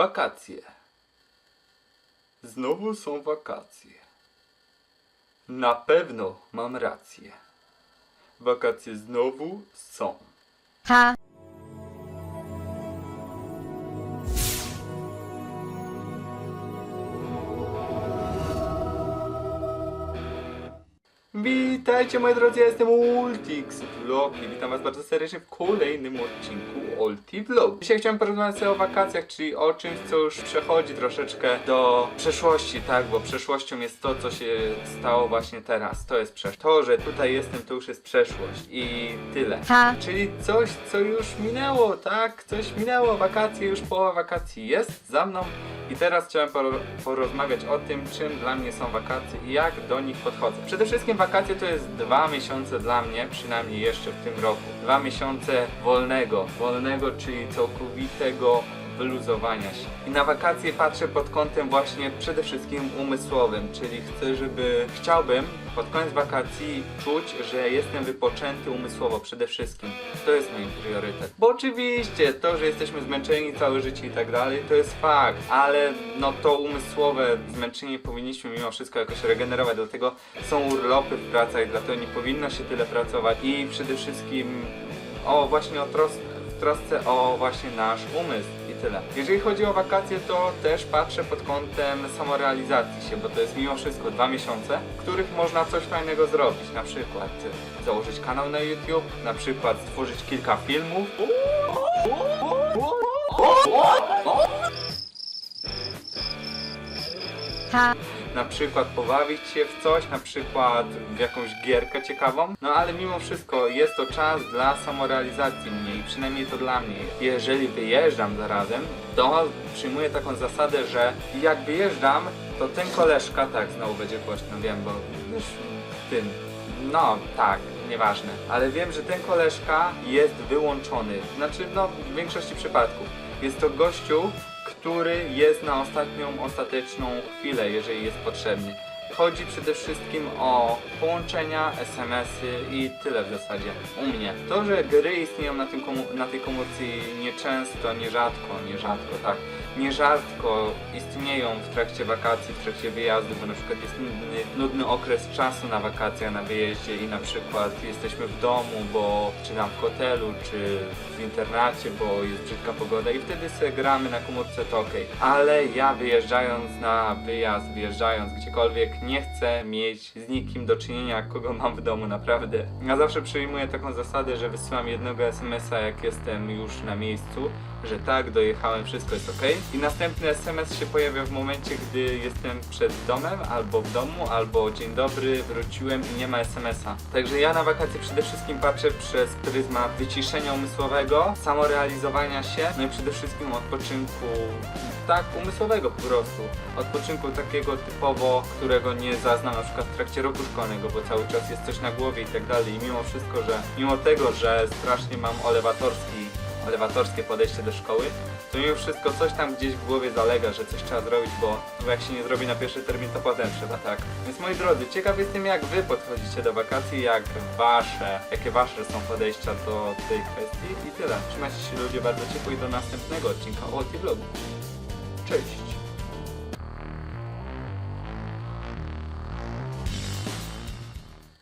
Wakacje. Znowu są wakacje. Na pewno mam rację. Wakacje znowu są. Ha. Witajcie moi drodzy, ja jestem Ultix Vlog i witam was bardzo serdecznie w kolejnym odcinku Ulti Vlog. Dzisiaj chciałem porozmawiać sobie o wakacjach, czyli o czymś, co już przechodzi troszeczkę do przeszłości, tak? Bo przeszłością jest to, co się stało właśnie teraz. To jest przeszłość. To, że tutaj jestem, to już jest przeszłość i tyle. Ha. Czyli coś, co już minęło, tak? Coś minęło, wakacje, już połowa wakacji jest za mną i teraz chciałem poro- porozmawiać o tym, czym dla mnie są wakacje i jak do nich podchodzę. Przede wszystkim wakacje to jest dwa miesiące dla mnie, przynajmniej jeszcze w tym roku. Dwa miesiące wolnego, wolnego, czyli całkowitego wyluzowania się. I na wakacje patrzę pod kątem właśnie przede wszystkim umysłowym, czyli chcę, żeby, chciałbym pod koniec wakacji czuć, że jestem wypoczęty umysłowo przede wszystkim. To jest mój priorytet. Bo oczywiście to, że jesteśmy zmęczeni całe życie i tak dalej, to jest fakt, ale no to umysłowe zmęczenie powinniśmy mimo wszystko jakoś regenerować, dlatego są urlopy w pracach, dlatego nie powinno się tyle pracować i przede wszystkim o właśnie o tros w trosce o właśnie nasz umysł tyle. Jeżeli chodzi o wakacje, to też patrzę pod kątem samorealizacji się, bo to jest mimo wszystko dwa miesiące, w których można coś fajnego zrobić, na przykład założyć kanał na YouTube, na przykład stworzyć kilka filmów. Ha. Na przykład pobawić się w coś, na przykład w jakąś gierkę ciekawą. No ale mimo wszystko jest to czas dla samorealizacji mnie i przynajmniej to dla mnie. Jeżeli wyjeżdżam zarazem, to przyjmuję taką zasadę, że jak wyjeżdżam, to ten koleżka, tak znowu będzie głośno, wiem, bo już tym, no tak, nieważne, ale wiem, że ten koleżka jest wyłączony, znaczy no w większości przypadków. Jest to gościu, który jest na ostatnią, ostateczną chwilę, jeżeli jest potrzebny. Chodzi przede wszystkim o połączenia, SMS-y i tyle w zasadzie u mnie. To, że gry istnieją na, tym komu- na tej komórce nieczęsto, nierzadko, nierzadko, tak, nierzadko istnieją w trakcie wakacji, w trakcie wyjazdu, bo na przykład jest nudny, nudny okres czasu na wakacjach, na wyjeździe i na przykład jesteśmy w domu, bo czy tam w hotelu, czy w internacie, bo jest brzydka pogoda i wtedy sobie gramy na komórce to ok. Ale ja wyjeżdżając na wyjazd, wyjeżdżając gdziekolwiek, nie chcę mieć z nikim do czynienia, kogo mam w domu naprawdę. Ja zawsze przyjmuję taką zasadę, że wysyłam jednego SMS-a jak jestem już na miejscu, że tak, dojechałem, wszystko jest ok. I następny SMS się pojawia w momencie, gdy jestem przed domem, albo w domu, albo dzień dobry, wróciłem i nie ma SMS-a. Także ja na wakacje przede wszystkim patrzę przez pryzmat wyciszenia umysłowego, samorealizowania się, no i przede wszystkim odpoczynku, tak, umysłowego po prostu. Odpoczynku takiego typowo, którego nie zaznam na przykład w trakcie roku szkolnego, bo cały czas jest coś na głowie i tak dalej. I mimo wszystko, że mimo tego, że strasznie mam olewatorski elewatorskie podejście do szkoły, to mimo wszystko coś tam gdzieś w głowie zalega, że coś trzeba zrobić, bo, bo jak się nie zrobi na pierwszy termin, to potem trzeba, tak? Więc moi drodzy, ciekaw jestem jak wy podchodzicie do wakacji, jak wasze, jakie wasze są podejścia do tej kwestii i tyle. Trzymajcie się ludzie bardzo ciepło i do następnego odcinka o Vlogu. Cześć!